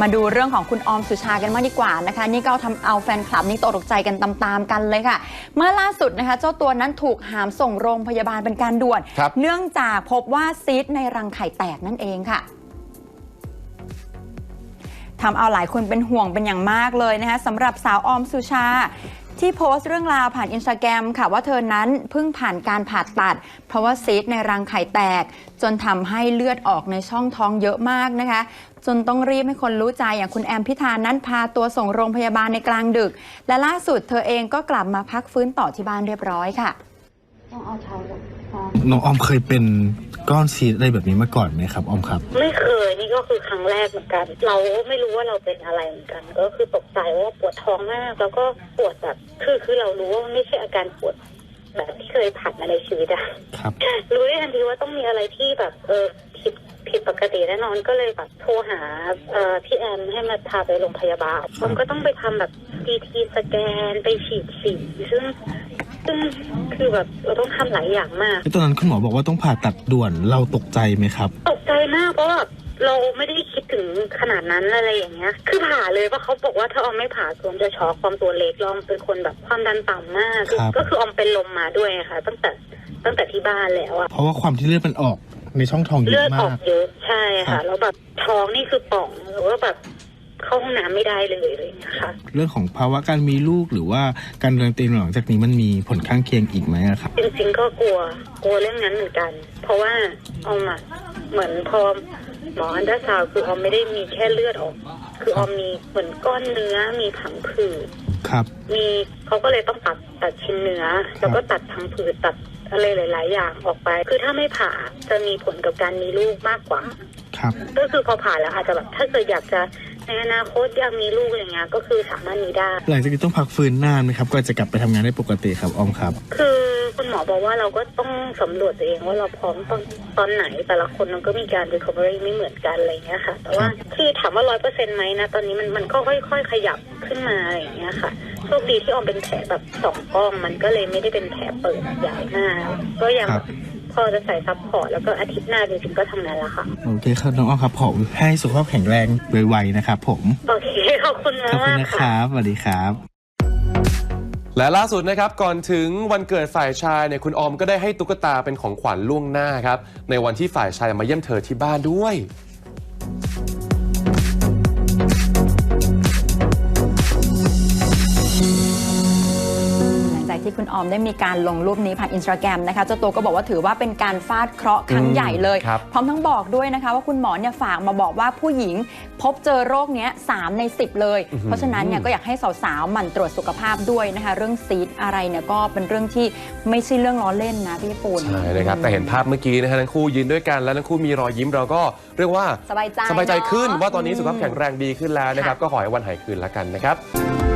มาดูเรื่องของคุณออมสุชากันมางดีกว่านะคะ นี่ก็ทำเอาแฟนคลับนี่ตกตกใจกันตามๆกันเลยค่ะ เมื่อล่าสุดนะคะ เจ้าตัวนั้นถูกหามส่งโรงพยาบาลเป็นการด่วนครับเนื่องจากพบว่าซีดในรังไข่แตกนั่นเองค่ะทำเอาหลายคนเป็นห่วงเป็นอย่างมากเลยนะคะสำหรับสาวออมสุชา ที่โพสต์เรื่องราวผ่านอินสตาแกรมค่ะว่าเธอนั้นเพิ่งผ่านการผ่าตัด เพราะว่าซีดในรังไข่แตก จนทำให้เลือดออกในช่องท้องเยอะมากนะคะ จนต้องรีบให้คนรู้ใจอย่างคุณแอมพิธานั้นพาตัวส่งโรงพยาบาลในกลางดึก และล่าสุดเธอเองก็กลับมาพักฟื้นต่อที่บ้านเรียบร้อยค่ะ ต้องเอาเท้าลง น้องออมเคยเป็นก้อนซีดอะไรแบบนี้มาก่อนไหมครับออมครับ ไม่เคยนี่ก็คือครั้งแรกเหมือนกัน เราไม่รู้ว่าเราเป็นอะไรเหมือนกัน ก็คือตกใจว่าปวดท้องมาก แล้วก็ปวดแบบคือคือเรารู้ว่ามันไม่ใช่อาการปวดแบบที่เคยผ่านมาในชีวิตอะครับ รู้ได้ทันทีว่าต้องมีอะไรที่แบบเออผิดผิดปกติแน่นอนก็เลยแบบโทรหาเอ่อพี่แอมให้มาพาไปโรงพยาบาลผมก็ต้องไปทำแบบดีทีสแกนไปฉีดสีซึ่งซึ่ง คือแบบเราต้องทำหลายอย่างมาก แล้วตอนนั้นคุณหมอบอกว่าต้องผ่าตัดด่วนเราตกใจไหมครับ ตกใจมากเพราะแบบเราไม่ได้คิดถึงขนาดนั้นอะไรอย่างเงี้ย คือผ่าเลยเพราะเขาบอกว่าถ้าออมไม่ผ่าตัวออมจะช็อกความตัวเล็กแล้วออมเป็นคนแบบความดันต่ำมาก ครับ ก็คือออมเป็นลมมาด้วยค่ะ ตั้งแต่ตั้งแต่ที่บ้านแล้วอะเพราะว่าความที่เลือดมันออกในช่องท้องเยเลืออะดอมาอก กเยอะใช่ครัค่ะบ แล้วแบบท้องนี่คือป่องหรือว่าแบบ เข้าห้องน้ำไม่ได้เลยอะไรอย่างเงี้ยค่ะ เรื่องของภาวะการมีลูกหรือว่าการเรียนเตียงหลังจากนี้มันมีผลข้างเคียงอีกไหมอะครับ จริงๆก็กลัวกลัวเรื่องนั้นเหมือนกัน เพราะว่าออมอะเหมือนพอหมออันดราซาวด์คือออมไม่ได้มีแค่เลือดออก คือออมมีเหมือนก้อนเนื้อมีผังผืด ครับ มีเขาก็เลยต้องตัดตัดชิ้นเนื้อ แล้วก็ตัดพังผืดตัดอะไรหลาย ๆ อย่างออกไป คือถ้าไม่ผ่าจะมีผลกับการมีลูกมากกว่า ครับ ก็คือพอผ่าแล้วอาจจะแบบถ้าเกิดอยากจะ ในอนาคตอยากมีลูกอะไรเงี้ยก็คือสามารถมีได้ หลังจากนี้ต้องพักฟื้นนานไหมครับ ก็จะกลับไปทำงานได้ปกติครับออมครับ คือคุณหมอบอกว่าเราก็ต้องสำรวจตัวเองว่าเราพร้อมตอนตอนไหนแต่ละคนมันก็มีการ recovery ไม่เหมือนกันอะไรเงี้ยค่ะ แต่ว่าคือถามว่าร้อยเปอร์เซ็นต์ไหมนะ ตอนนี้มันมันก็ค่อยๆ ขยับขึ้นมาอะไรอย่างเงี้ยค่ะโชคดีที่ออมเป็นแผลแบบสองก้องมันก็เลยไม่ได้เป็นแผลเปิดใหญ่มากก็ยังครับ พอจะใส่ซับพอร์ตแล้วก็อาทิตย์หน้าจริงๆก็ทำงานแล้วค่ะ โอเคครับน้องออมครับผมให้สุขภาพแข็งแรงไวๆนะครับผม โอเคขอบคุณขอบคุณมากนะๆคค่ะ รับสวัสดีครับ และล่าสุดนะครับก่อนถึงวันเกิดฝ่ายชายเนี่ยคุณออมก็ได้ให้ตุ๊กตาเป็นของขวัญล่วงหน้าครับในวันที่ฝ่ายชายมาเยี่ยมเธอที่บ้านด้วย ที่คุณออมได้มีการลงรูปนี้ผ่านอินสตาแกรมนะคะเจ้าตัวก็บอกว่าถือว่าเป็นการฟาดเคราะห์ครั้งอืมใหญ่เลย ครับ พร้อมทั้งบอกด้วยนะคะว่าคุณหมอเนี่ยฝากมาบอกว่าผู้หญิงพบเจอโรคเนี้ยสามใน 10 เลย เพราะฉะนั้นเนี่ยก็อยากให้สาวๆหมั่นตรวจสุขภาพด้วยนะคะ เรื่องซีดอะไรเนี่ยก็เป็นเรื่องที่ไม่ใช่เรื่องล้อเล่นนะพี่ปูนใช่นะครับแต่เห็นภาพเมื่อกี้นะฮะทั้งคู่ยืนด้วยกันแล้วทั้งคู่มีรอยยิ้มเราก็เรียกว่าสบายใจสบายใจขึ้นเนอะว่าตอนนี้สุขภาพแข็งแรงดีขึ้นแล้วนะครับค่ะก็ขอให้วันหายคืนแล้วกันนะครับ